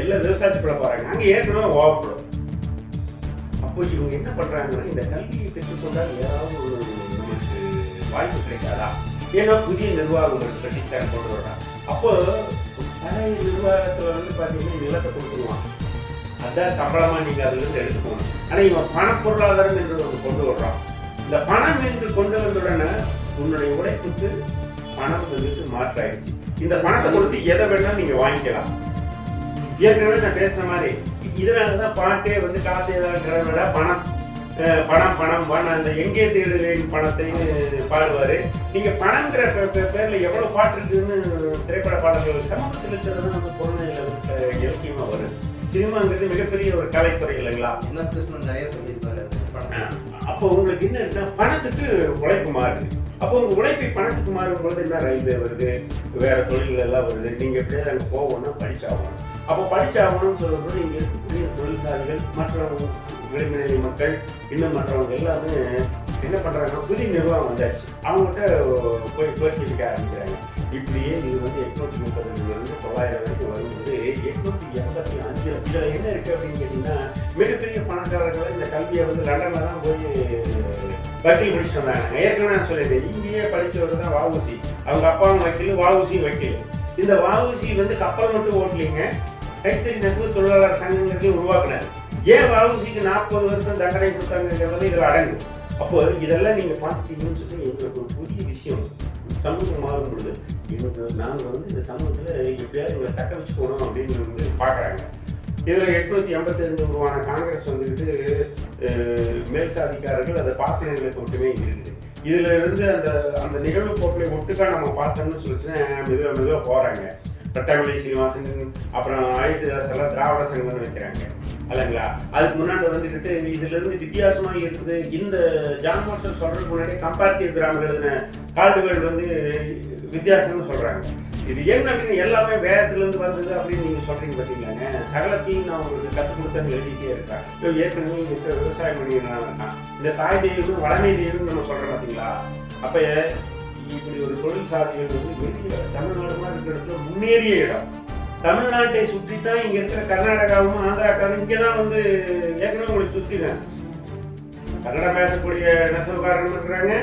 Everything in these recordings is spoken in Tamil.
எல்லாம் விவசாயத்துக்குள்ள போறாங்க அங்க ஏற்கனவே ஓவப்படும் அப்போ இவங்க என்ன பண்றாங்கன்னா இந்த கல்வியை பெற்றுக்கொண்டால் ஏதாவது ஒரு நமக்கு வாய்ப்பு கிடைக்காதா? ஏன்னா புதிய நிர்வாகங்கள் பிரதிஷ்டான் கொண்டு வர்றான் அப்போ பழைய நிர்வாகத்துல வந்து பாத்தீங்கன்னா நிலத்தை கொடுத்துருவான் அதான் சம்பளமா நீங்க அதுல இருந்து எடுத்துக்கணும் ஆனா இவன் பண பொருளாதாரம் என்று ஒன்று கொண்டு வர்றான். இந்த பணம் என்று கொண்டு வந்த உடனே உன்னுடைய உழைப்புக்கு பணம் வந்துட்டு மாற்றாயிடுச்சு. இந்த பணத்தை கொடுத்து எதை வேணாலும் நீங்க வாங்கிக்கலாம். ஏற்கனவே நான் பேசுன மாதிரி இதனாலதான் பாட்டே வந்து காசு ஏதாவது விட பணம் பணம் பணம் பணம் அந்த எங்கே தேடுவேன் பணத்தைன்னு பாடுவாரு. நீங்க பணங்கிற பேர்ல எவ்வளவு பாட்டு இருக்குதுன்னு திரைப்பட பாடல்கள் சமூகத்தில் இருக்கிறது நம்ம குழந்தைகளை இலக்கியமா வரும். சினிமாங்கிறது மிகப்பெரிய ஒரு கலைத்துறை இல்லைங்களா? என் கிருஷ்ணன் நிறைய சொல்லியிருப்பாரு அப்போ உங்களுக்கு என்ன இருக்குன்னா பணத்துக்கு உழைப்பு மாறுது. அப்போ உங்க உழைப்பை பணத்துக்கு மாறும் பொழுது என்ன ரயில்வே வருது? வேற தொழில்கள் எல்லாம் வருது. நீங்க எப்படியாவது அங்கே போகணும்னா படிச்சாகணும். அப்போ படிச்சாகணும்னு சொல்லும்போது இங்க இருக்கக்கூடிய தொழிற்சாலைகள் மற்ற விளிம்புநிலை மக்கள் இன்னும் மற்றவங்க எல்லாமே என்ன பண்றாங்கன்னா புதிய நிர்வாகம் வந்தாச்சு. அவங்ககிட்ட போய் கோரிக்கை ஆரம்பிக்கிறாங்க. இப்படியே இது வந்து எட்நூத்தி முப்பதுல இருந்து தொள்ளாயிரம் வரைக்கும் வரும்போது எட்நூத்தி எண்பத்தி அஞ்சு என்ன இருக்கு அப்படின்னு கேட்டீங்கன்னா மிகப்பெரிய பணக்காரர்கள் இந்த கல்வியை வந்து லண்டன்ல தான் போய் வக்கீல் படிச்சு வந்தாங்க ஏற்கனவே நான் சொல்லியிருந்தேன் இங்கேயே படிச்சவர் தான் வாவுசி அவங்க அப்பாவும் வக்கீல் வாவுசியும் வக்கீல் இந்த வாவுசி வந்து கப்பல் மட்டும் ஓட்டலிங்க. கைத்தறி நெசவு தொழிலாளர் சங்கங்களையும் உருவாக்குனாரு ஏன் வாவுசிக்கு நாற்பது வருஷம் தண்டனை கொடுத்தாங்கிறது இதில் அடங்கும் அப்போ இதெல்லாம் நீங்க பார்த்துட்டீங்கன்னு சொல்லி எங்களுக்கு ஒரு புதிய விஷயம் சமூகம் மாறும் பொழுது எங்களுக்கு நாங்கள் வந்து இந்த சமூகத்தில் எப்படியாவது இவங்களை தக்க வச்சுக்கணும் அப்படின்னு வந்து பார்க்குறாங்க. இதில் எட்நூத்தி எண்பத்தஞ்சு ரெண்டு உருவான காங்கிரஸ் வந்துட்டு மேல்சாதிக்காரர்கள் மேல் சாதிக்காரர்கள் அதை பார்ப்பனர்களுக்கு மட்டுமே இருக்குது. இதுல இருந்து அந்த அந்த நிகழ்வு போக்கிலை ஒட்டுக்கா நம்ம பார்த்தோம்னு சொல்லிட்டு மெதுவாக மெதுவாக போறாங்க. பட்டாமலை சீனிவாசன் அப்புறம் ஆயுததாஸ் எல்லாம் திராவிட சங்கம்னு வைக்கிறாங்க. இல்லைங்களா? அதுக்கு முன்னாடி வந்துக்கிட்டு இதுல இருந்து வித்தியாசமா இருக்குது. இந்த ஜான் மாஸ்டர் சொல்றதுக்கு முன்னாடி கம்பேரிட்டிவ் கிராமம் எழுதின வந்து வித்தியாசம்னு சொல்றாங்க. இது என்ன அப்படின்னு எல்லாமே வேதத்துலேருந்து வந்தது அப்படின்னு நீங்க சொல்றீங்க பாத்தீங்களாங்க? சகலத்தையும் நான் உங்களுக்கு கற்றுக் கொடுத்தேன்னு எழுதிட்டே இருக்கேன் இதோ ஏற்கனவே இங்க விவசாயம் பண்ணியிருக்காங்க இந்த தாய் தெய்வம் வளமை தெய்வம் நம்ம சொல்றோம் பாத்தீங்களா? அப்ப இப்படி ஒரு தொழில் சாதிகள் வந்து வெளிய தமிழ்நாடு மாதிரி இருக்கிற இடத்துல முன்னேறிய இடம். தமிழ்நாட்டை சுற்றி தான் இங்க இருக்கிற கர்நாடகாவும் ஆந்திராக்காவும் இங்கே தான் வந்து ஏற்கனவே உங்களுக்கு சுத்தினேன் கன்னடம் பேசக்கூடிய நெசவுக்காரங்க இருக்கிறாங்க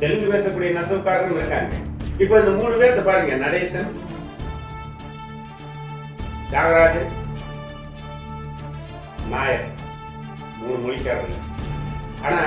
தெலுங்கு பேசக்கூடிய நெசவுக்காரங்க இருக்காங்க. இப்போ இந்த மூணு பேர்த்த பாருங்க. நடேசன் தியாகராஜன் நாயர். மூணு மொழிக்காரங்க. ஆனா